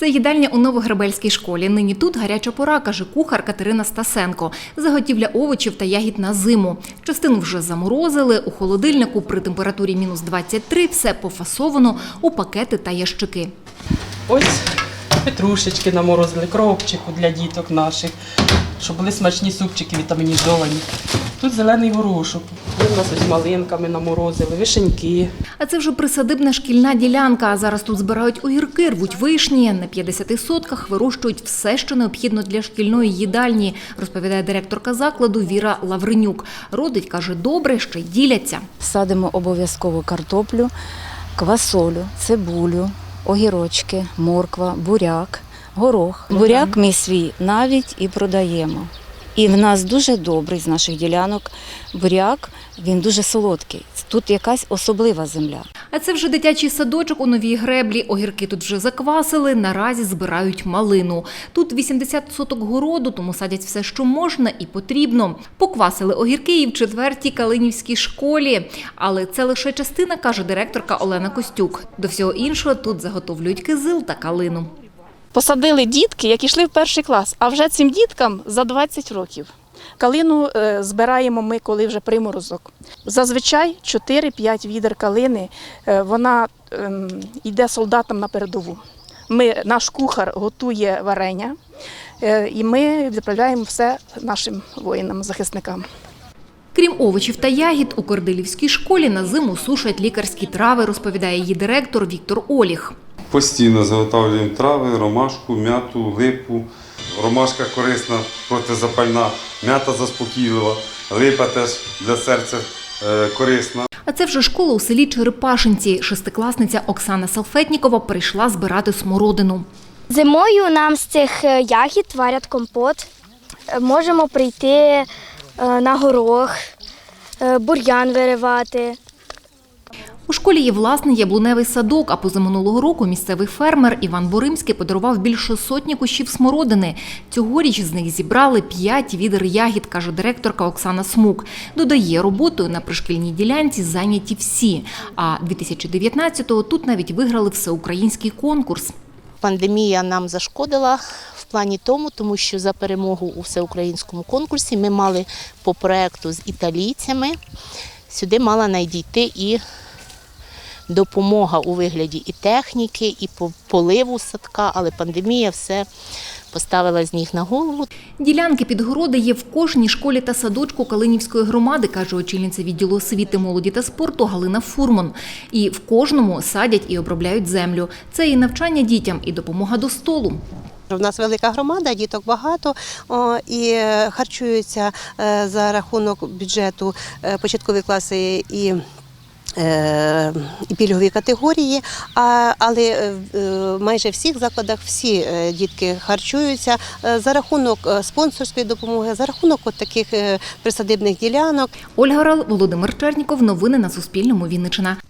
Це їдальня у Новогребельській школі. Нині тут гаряча пора, каже кухар Катерина Стасенко. Заготівля овочів та ягід на зиму. Частину вже заморозили. У холодильнику при температурі мінус 23 все пофасовано у пакети та ящики. Ось петрушечки наморозили, кропчику для діток наших, щоб були смачні супчики вітамінізовані. Тут зелений горошок. Є в нас ось малинками наморозили, вишеньки. А це вже присадибна шкільна ділянка. Зараз тут збирають огірки, рвуть вишні. На 50 сотках вирощують все, що необхідно для шкільної їдальні, розповідає директорка закладу Віра Лавренюк. Родить каже, добре, ще й діляться. Садимо обов'язково картоплю, квасолю, цибулю, огірочки, морква, буряк, горох. Буряк ми свій навіть і продаємо. І в нас дуже добрий з наших ділянок буряк, він дуже солодкий. Тут якась особлива земля. А це вже дитячий садочок у новій греблі. Огірки тут вже заквасили. Наразі збирають малину. Тут 80 соток городу, тому садять все, що можна і потрібно. Поквасили огірки і в четвертій калинівській школі. Але це лише частина, каже директорка Олена Костюк. До всього іншого тут заготовлюють кизил та калину. Посадили дітки, які йшли в перший клас, а вже цим діткам за 20 років. Калину е, збираємо ми, коли вже приморозок. Зазвичай 4-5 відер калини е, вона ем, йде солдатам на передову. Ми, наш кухар готує варення, е, і ми відправляємо все нашим воїнам, захисникам. Крім овочів та ягід, у Кордилівській школі на зиму сушать лікарські трави, розповідає її директор Віктор Оліх. Постійно заготовлюємо трави, ромашку, м'яту, липу. Ромашка корисна, протизапальна, м'ята заспокійлива, липа теж для серця е, корисна. А це вже школа у селі Черепашинці. Шестикласниця Оксана Салфетнікова прийшла збирати смородину. Зимою нам з цих е, ягід варять компот. Е, Можемо прийти на горох, бур'ян виривати. У школі є власний яблуневий садок, а позаминулого року місцевий фермер Іван Боримський подарував більше сотні кущів смородини. Цьогоріч з них зібрали п'ять відер ягід, каже директорка Оксана Смук. Додає, роботою на пришкільній ділянці зайняті всі. А 2019-го тут навіть виграли всеукраїнський конкурс. Пандемія нам зашкодила в плані тому, тому що за перемогу у всеукраїнському конкурсі ми мали по проекту з італійцями. Сюди мала надійти і допомога у вигляді і техніки, і поливу садка, але пандемія все поставила з ніг на голову. Ділянки під городи є в кожній школі та садочку Калинівської громади, каже очільниця відділу освіти, молоді та спорту Галина Фурман. І в кожному садять і обробляють землю. Це і навчання дітям, і допомога до столу. У нас велика громада, діток багато о, і е, харчуються е, за рахунок бюджету е, початкові класи і. Е, І пільгові категорії, а, але е, е, майже всіх закладах всі дітки харчуються за рахунок спонсорської допомоги, за рахунок от таких присадибних ділянок. Ольга Рал, Володимир Черніков. Новини на Суспільному. Вінниччина. Садок